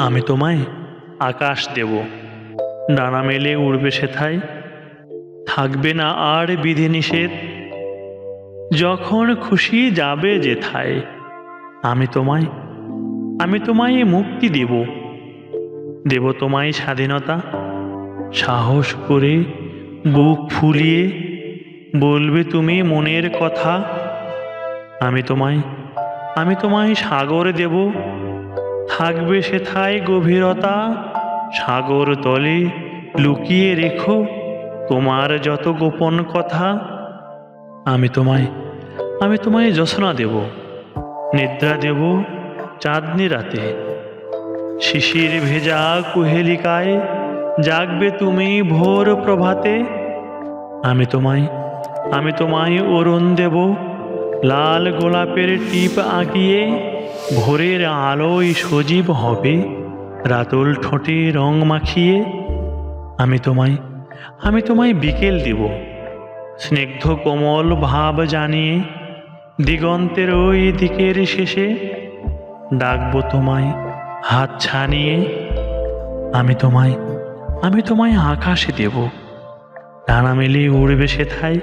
আমি তোমায় আকাশ দেব। ডানা মেলে উড়বে সেথায়। থাকবে না আর বিধিনিষেধ। যখন খুশি যাবে যেথায়। আমি তোমায় আমি তোমায় মুক্তি দেব। দেব তোমায় স্বাধীনতা। সাহস করে বুক ফুলিয়ে বলবে তুমি মনের কথা। আমি তোমায় আমি তোমায় সাগর দেব। থাকবে সেথায় গভীরতা। সাগর তলে লুকিয়ে রেখো তোমার যত গোপন কথা। আমি তোমায় আমি তোমায় যশনা দেব, নিদ্রা দেব চাঁদনি রাতে। শিশির ভেজা কুহেলিকায় জাগবে তুমি ভোর প্রভাতে। আমি তোমায় আমি তোমায় অরুণ দেব, লাল গোলাপের টিপ আঁকিয়ে ভোরের আলোয় সজীব হবে, রাতুল ঠোঁটে রং মাখিয়ে, আমি তোমায় আমি তোমায় বিকেল দেব। স্নিগ্ধ কোমল ভাব জানিয়ে, দিগন্তের ওই দিকের শেষে ডাকবো তোমায় হাত ছানিয়ে, আমি তোমায় আমি তোমায় আকাশে দেব। ডানা মেলে উড়বে সেথায়,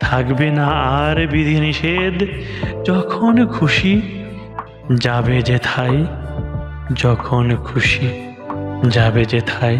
থাকবে না আর বিধিনিষেধ, যখন খুশি যাবে যেথায় যখন খুশি যাবে যেথায়